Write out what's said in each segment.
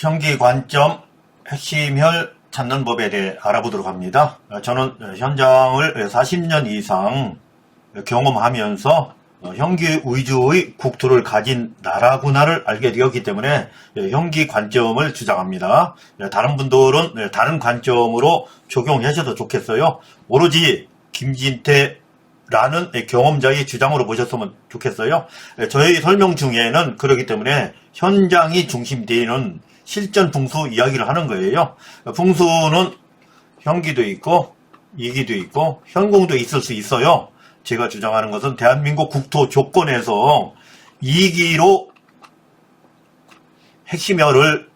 형기 관점 핵심혈 찾는 법에 대해 알아보도록 합니다. 어, 저는 현장을 40년 이상 경험하면서 어, 형기 위주의 국토를 가진 나라 구나를 알게 되었기 때문에 예, 형기 관점을 주장합니다. 예, 다른 분들은 예, 다른 관점으로 적용하셔도 좋겠어요. 오로지 김진태 라는 경험자의 주장으로 보셨으면 좋겠어요. 예, 저의 설명 중에는 그렇기 때문에 현장이 중심되는 실전 풍수 이야기를 하는 거예요. 풍수는 현기도 있고 이기도 있고 현공도 있을 수 있어요. 제가 주장하는 것은 대한민국 국토 조건에서 이기로 핵심열을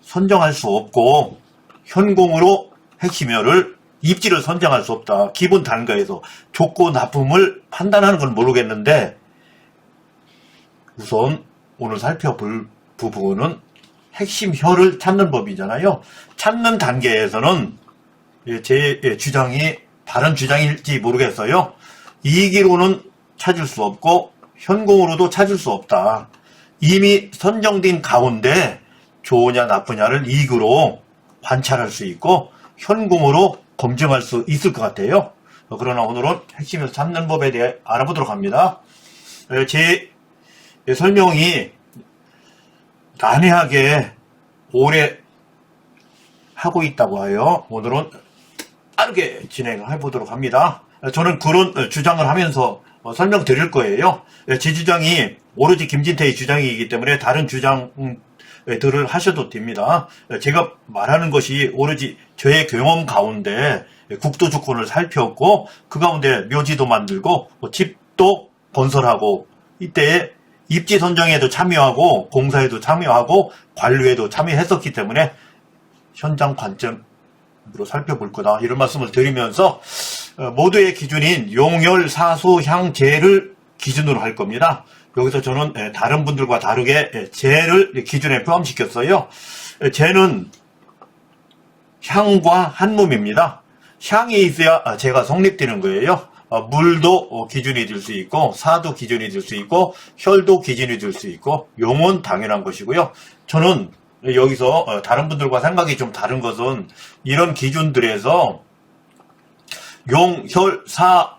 선정할 수 없고 현공으로 핵심열을 입지를 선정할 수 없다. 기본 단가에서 좋고 나쁨을 판단하는 건 모르겠는데 우선 오늘 살펴볼 부분은 핵심 혀를 찾는 법이잖아요. 찾는 단계에서는 예, 제 예, 주장이 바른 주장일지 모르겠어요. 이기로는 찾을 수 없고 현공으로도 찾을 수 없다. 이미 선정된 가운데 좋으냐 나쁘냐를 이기로 관찰할 수 있고 현공으로 검증할 수 있을 것 같아요. 어, 그러나 오늘은 핵심에서 찾는 법에 대해 알아보도록 합니다. 에, 제 설명이 난해하게 오래 하고 있다고 하여 오늘은 빠르게 진행을 해보도록 합니다. 저는 그런 주장을 하면서 어, 설명드릴 거예요. 제 주장이 오로지 김진태의 주장이기 때문에 다른 주장들을 하셔도 됩니다. 제가 말하는 것이 오로지 저의 경험 가운데 국도 주권을 살폈고 그 가운데 묘지도 만들고 뭐 집도 건설하고 이때 입지 선정에도 참여하고 공사에도 참여하고 관리에도 참여했었기 때문에 현장 관점으로 살펴볼 거다 이런 말씀을 드리면서 어, 모두의 기준인 용열 사수 향재를 기준으로 할 겁니다. 여기서 저는 예, 다른 분들과 다르게 예, 재를 기준에 포함시켰어요. 예, 재는 향과 한 몸입니다. 향이 있어야 아, 재가 성립되는 거예요. 어, 물도 어, 기준이 될 수 있고 사도 기준이 될 수 있고 혈도 기준이 될 수 있고 용은 당연한 것이고요. 저는 여기서 어, 다른 분들과 생각이 좀 다른 것은 이런 기준들에서 용, 혈, 사,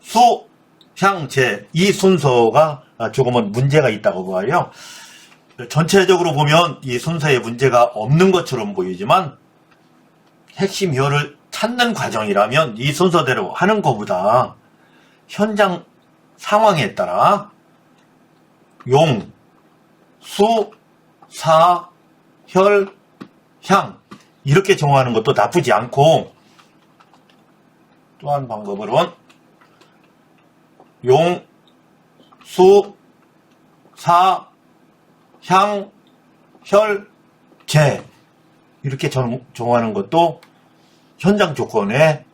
수, 향, 재 이 순서가 조금은 문제가 있다고 봐요. 전체적으로 보면 이 순서에 문제가 없는 것처럼 보이지만 핵심 혈을 찾는 과정이라면 이 순서대로 하는 것보다 현장 상황에 따라 용, 수, 사, 혈, 향 이렇게 정하는 것도 나쁘지 않고 또한 방법으로는 용, 수, 사, 향, 혈, 재 이렇게 정하는 것도 현장 조건에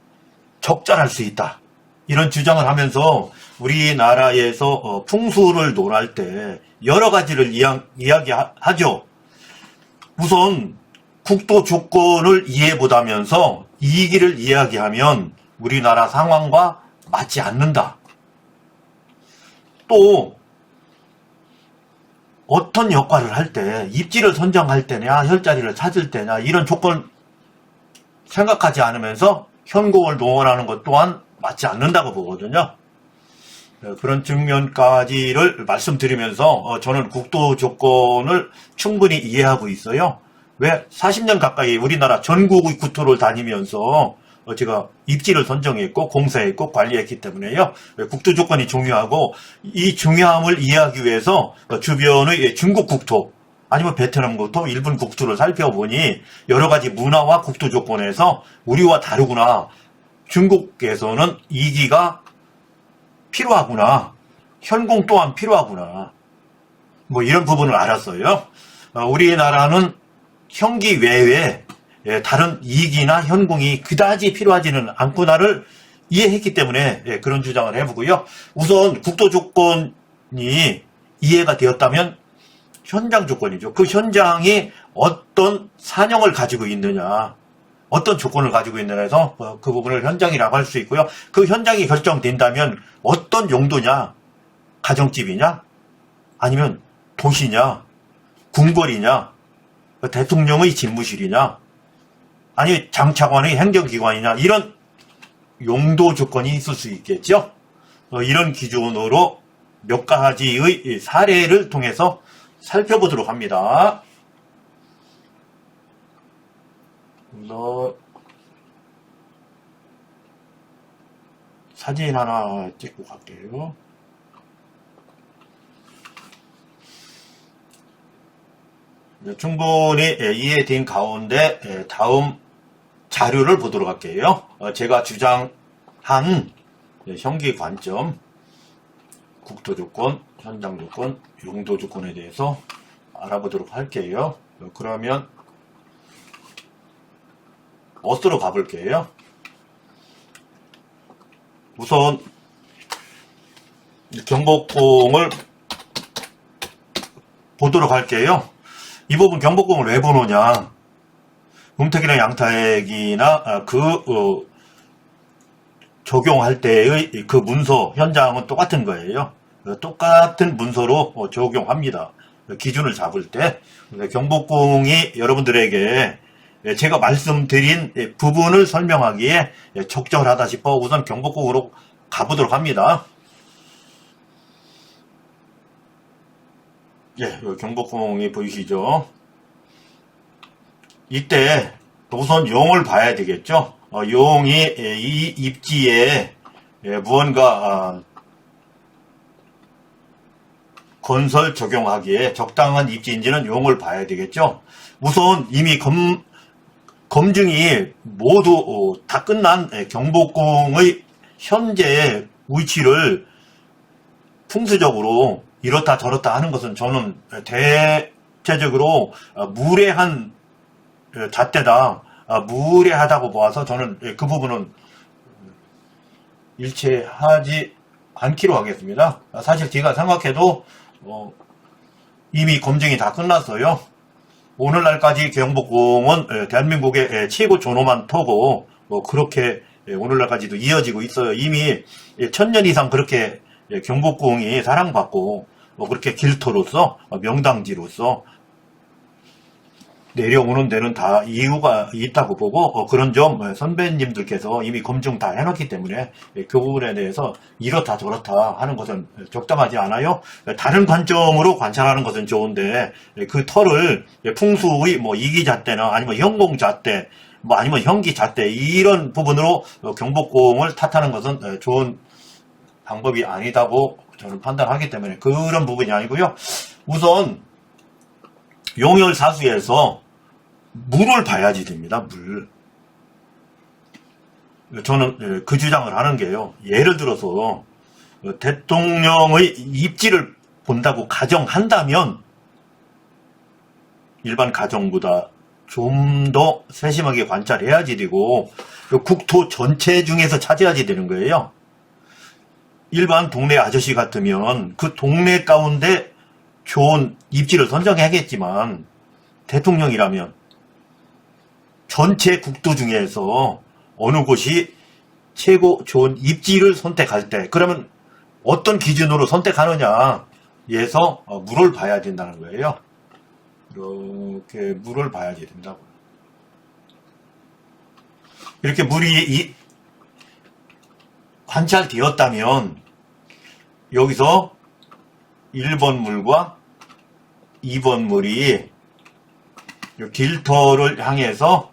적절할 수 있다. 이런 주장을 하면서 우리나라에서 어, 풍수를 논할 때 여러 가지를 이야, 이야기하죠. 우선 국도 조건을 이해보다면서 이기를 이야기하면 우리나라 상황과 맞지 않는다. 또 어떤 역할을 할 때 입지를 선정할 때냐 혈자리를 찾을 때냐 이런 조건 생각하지 않으면서 현공을 동원하는 것 또한 맞지 않는다고 보거든요. 네, 그런 측면까지를 말씀드리면서 어, 저는 국도 조건을 충분히 이해하고 있어요. 왜 40년 가까이 우리나라 전국의 국토를 다니면서 어, 제가 입지를 선정했고 공사했고 관리했기 때문에요. 국도 조건이 중요하고 이 중요함을 이해하기 위해서 어, 주변의 중국 국토 아니면 베트남 국토, 일본 국토를 살펴보니 여러 가지 문화와 국토 조건에서 우리와 다르구나. 중국에서는 이기가 필요하구나. 현공 또한 필요하구나. 뭐 이런 부분을 알았어요. 어, 우리나라는 현기 외에 예, 다른 이기나 현공이 그다지 필요하지는 않구나를 이해했기 때문에 예, 그런 주장을 해보고요. 우선 국토 조건이 이해가 되었다면 현장 조건이죠. 그 현장이 어떤 산형을 가지고 있느냐, 어떤 조건을 가지고 있느냐 해서 어, 그 부분을 현장이라고 할 수 있고요. 그 현장이 결정된다면 어떤 용도냐, 가정집이냐, 아니면 도시냐, 궁궐이냐, 대통령의 집무실이냐, 아니 장차관의 행정기관이냐 이런 용도 조건이 있을 수 있겠죠. 어, 이런 기준으로 몇 가지의 사례를 통해서 살펴보도록 합니다. 너 사진 하나 찍고 갈게요. 네, 충분히 예, 이해된 가운데 예, 다음 자료를 보도록 할게요. 어, 제가 주장한 예, 형기 관점, 국토 조건, 현장 조건, 용도 조건에 대해서 알아보도록 할게요. 어, 그러면 어스로 가볼게요. 우선 경복궁을 보도록 할게요. 이 부분 경복궁을 왜 보느냐? 음택이나 양택이나 아, 그 어, 적용할 때의 그 문서 현장은 똑같은 거예요. 어, 똑같은 문서로 어, 적용합니다. 기준을 잡을 때 경복궁이 여러분들에게 예, 제가 말씀드린 예, 부분을 설명하기에 예, 적절하다 싶어 우선 경복궁으로 가보도록 합니다. 예, 여기 경복궁이 보이시죠? 이때 우선 용을 봐야 되겠죠? 어, 용이 예, 이 입지에 예, 무언가 아, 건설 적용하기에 적당한 입지인지는 용을 봐야 되겠죠? 우선 이미 검, 검증이 모두 어, 다 끝난 예, 경복궁의 현재 위치를 풍수적으로 이렇다 저렇다 하는 것은 저는 대체적으로 어, 무례한 어, 잣대다, 어, 무례하다고 보아서 저는 예, 그 부분은 일체하지 않기로 하겠습니다. 사실 제가 생각해도 어, 이미 검증이 다 끝났어요. 오늘날까지 경복궁은 예, 대한민국의 예, 최고 존엄한 터고 뭐 그렇게 예, 오늘날까지도 이어지고 있어요. 이미 예, 천년 이상 그렇게 예, 경복궁이 사랑받고 뭐 그렇게 길터로서 어, 명당지로서 내려오는 데는 다 이유가 있다고 보고 어, 그런 점 어, 선배님들께서 이미 검증 다 해놨기 때문에 예, 그 부분에 대해서 이렇다 저렇다 하는 것은 적당하지 않아요. 다른 관점으로 관찰하는 것은 좋은데 예, 그 털을 예, 풍수의 뭐 이기잣대나 아니면 형공잣대 뭐 아니면 형기잣대 이런 부분으로 어, 경복궁을 탓하는 것은 예, 좋은 방법이 아니다고 저는 판단하기 때문에 그런 부분이 아니고요. 우선 용혈사수에서 물을 봐야지 됩니다. 물. 저는 예, 그 주장을 하는 게요. 예를 들어서 대통령의 입지를 본다고 가정한다면 일반 가정보다 좀 더 세심하게 관찰해야지 되고 국토 전체 중에서 찾아야지 되는 거예요. 일반 동네 아저씨 같으면 그 동네 가운데 좋은 입지를 선정해야겠지만 대통령이라면 전체 국도 중에서 어느 곳이 최고 좋은 입지를 선택할 때 그러면 어떤 기준으로 선택하느냐에서 어, 물을 봐야 된다는 거예요. 이렇게 물을 봐야지 된다고요. 이렇게 물이 이- 관찰되었다면 여기서 1번 물과 2번 물이 이 길터를 향해서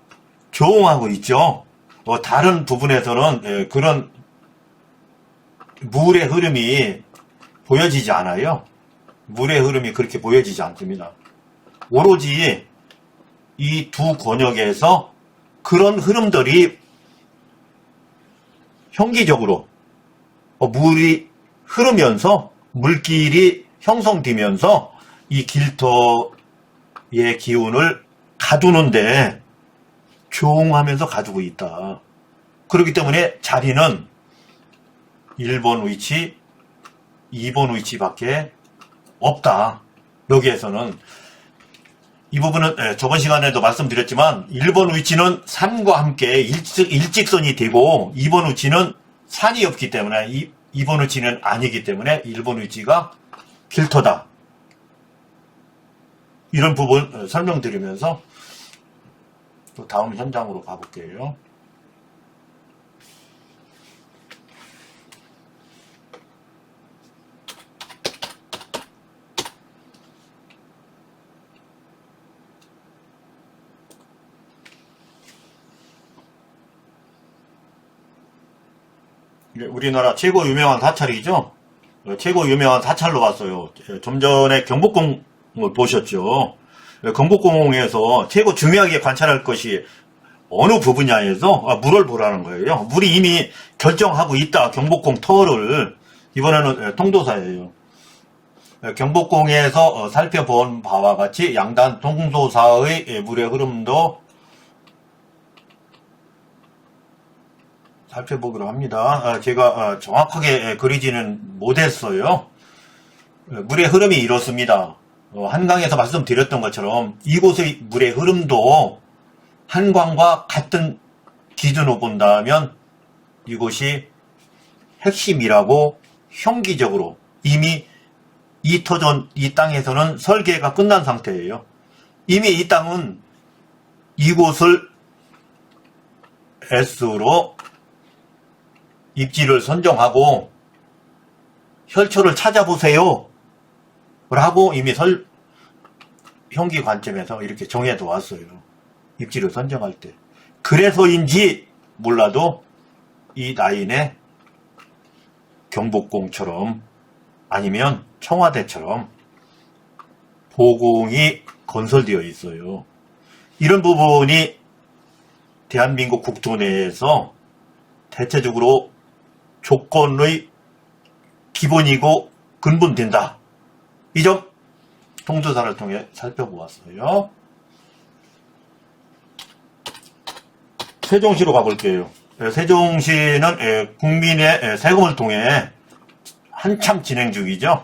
조응하고 있죠. 어, 다른 부분에서는 예, 그런 물의 흐름이 보여지지 않아요. 물의 흐름이 그렇게 보여지지 않습니다. 오로지 이 두 권역에서 그런 흐름들이 형기적으로 어, 물이 흐르면서 물길이 형성되면서 이 길터의 기운을 가두는데 조응하면서 가지고 있다. 그렇기 때문에 자리는 1번 위치, 2번 위치밖에 없다. 여기에서는 이 부분은 예, 저번 시간에도 말씀드렸지만 1번 위치는 산과 함께 일직, 선이 되고 2번 위치는 산이 없기 때문에 이, 2번 위치는 아니기 때문에 1번 위치가 길터다. 이런 부분 어, 설명드리면서 또 다음 현장으로 가볼게요. 우리나라 최고 유명한 사찰이죠. 어, 최고 유명한 사찰로 봤어요. 예, 좀 전에 경복궁을 보셨죠. 예, 경복궁에서 최고 중요하게 관찰할 것이 어느 부분냐에서 아, 물을 보라는 거예요. 물이 이미 결정하고 있다. 경복궁 터를 이번에는 예, 통도사예요. 예, 경복궁에서 어, 살펴본 바와 같이 양단 통도사의 예, 물의 흐름도 살펴보기로 합니다. 아, 제가 아, 정확하게 예, 그리지는 못했어요. 예, 물의 흐름이 이렇습니다. 어, 한강에서 말씀드렸던 것처럼 이곳의 물의 흐름도 한강과 같은 기준으로 본다면 이곳이 핵심이라고 형기적으로 이미 이 터전, 이 땅에서는 설계가 끝난 상태예요. 이미 이 땅은 이곳을 S로 입지를 선정하고 혈초를 찾아보세요. 라고 이미 설, 형기 관점에서 이렇게 정해도 왔어요. 입지를 선정할 때. 그래서인지 몰라도 이 라인에 경복궁처럼 아니면 청와대처럼 보궁이 건설되어 있어요. 이런 부분이 대한민국 국토 내에서 대체적으로 조건의 기본이고 근본된다. 이 점 통조사를 통해 살펴보았어요. 세종시로 가볼게요. 예, 세종시는 예, 국민의 예, 세금을 통해 한참 진행 중이죠.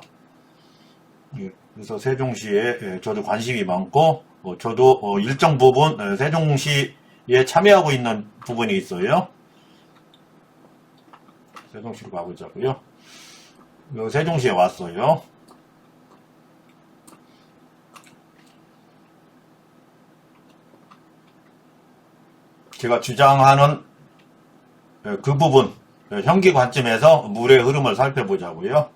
예, 그래서 세종시에 예, 저도 관심이 많고 어, 저도 어, 일정 부분 예, 세종시에 참여하고 있는 부분이 있어요. 세종시로 가보자고요. 여기 세종시에 왔어요. 제가 주장하는 예, 그 부분 예, 형기 관점에서 물의 흐름을 살펴보자고요.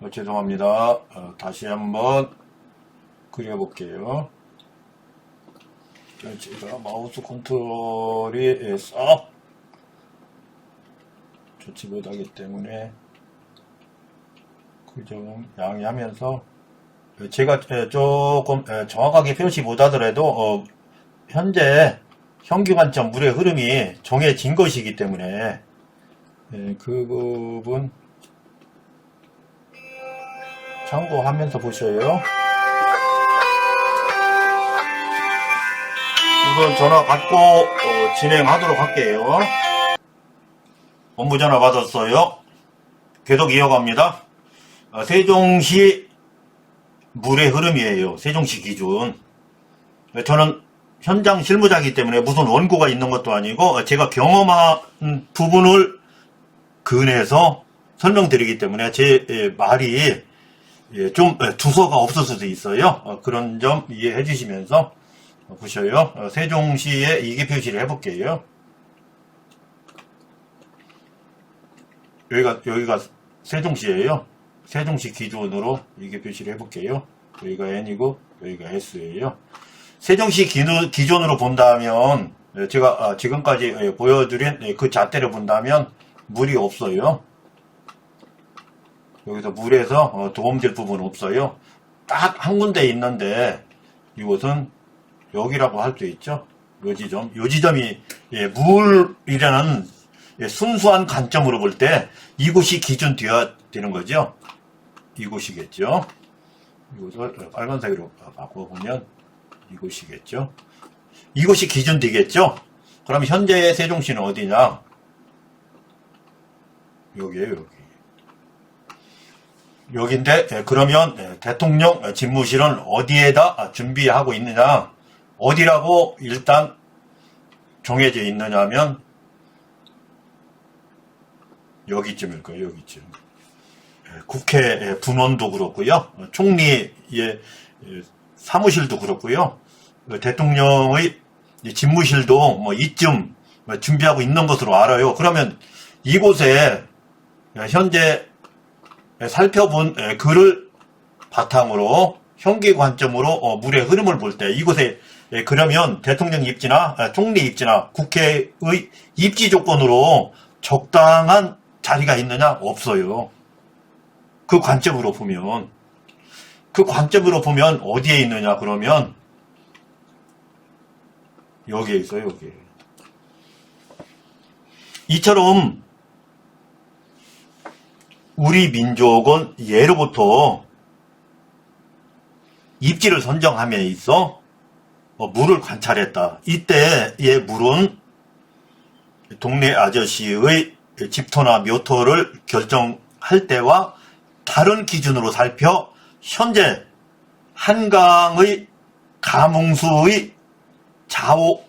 어, 죄송합니다. 어, 다시 한번 그려볼게요. 예, 제가 마우스 컨트롤이 예, 썩 좋지 못하기 때문에 그 점 양해하면서 예, 제가 예, 조금 예, 정확하게 표시 못하더라도 어, 현재 형기 관점 물의 흐름이 정해진 것이기 때문에 예, 그 부분 참고하면서 보셔요. 우선 전화 받고 어, 진행하도록 할게요. 업무 전화 받았어요. 계속 이어갑니다. 어, 세종시 물의 흐름이에요. 세종시 기준. 저는 현장 실무자이기 때문에 무슨 원고가 있는 것도 아니고 제가 경험한 부분을 근해서 설명드리기 때문에 제 예, 말이 예, 좀 두서가 없을 수도 있어요. 어, 그런 점 이해해 주시면서 보셔요. 어, 세종시에 이게 표시를 해볼게요. 여기가 여기가 세종시예요. 세종시 기준으로 이게 표시를 해볼게요. 여기가 N이고 여기가 S예요. 세종시 기준 으로 본다면 제가 아, 지금까지 보여드린 그 잣대를 본다면 물이 없어요. 여기서 물에서 어, 도움될 부분은 없어요. 딱 한 군데 있는데 이곳은 여기라고 할 수 있죠. 요 지점. 요 지점이 예, 물이라는 예, 순수한 관점으로 볼 때 이곳이 기준 되어야 되는 거죠. 이곳이겠죠. 이곳을 빨간색으로 바꿔보면 이곳이겠죠. 이곳이 기준 되겠죠. 그럼 현재의 세종시는 어디냐? 여기에요, 여기. 여기인데 예, 그러면 예, 대통령 집무실은 어디에다 준비하고 있느냐? 어디라고 일단 정해져 있느냐면 여기쯤일 거예요, 여기쯤. 국회 분원도 그렇고요. 총리의 사무실도 그렇고요. 그 대통령의 집무실도 뭐 이쯤 준비하고 있는 것으로 알아요. 그러면 이곳에 현재 살펴본 글을 바탕으로 형기 관점으로 어, 물의 흐름을 볼 때 이곳에 그러면 대통령 입지나 아, 총리 입지나 국회의 입지 조건으로 적당한 자리가 있느냐 없어요. 그 관점으로 보면 그 관점으로 보면 어디에 있느냐 그러면 여기에 있어요 여기 이처럼 우리 민족은 예로부터 입지를 선정함에 있어 어, 물을 관찰했다. 이때 의 물은 동네 아저씨의 집터나 묘토를 결정할 때와 다른 기준으로 살펴 현재 한강의 가뭉수의 좌우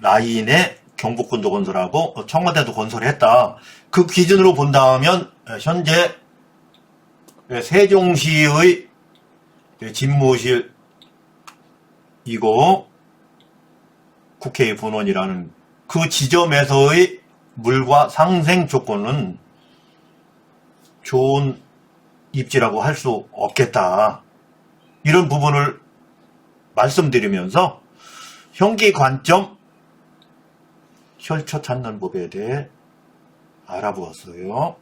라인에 경복궁도 건설하고 청와대도 건설했다. 그 기준으로 본다면 현재 세종시의 집무실 이고 국회의 분원이라는 그 지점에서의 물과 상생 조건은 좋은 입지라고 할 수 없겠다. 이런 부분을 말씀드리면서 형기 관점 혈처 찾는 법에 대해 알아보았어요.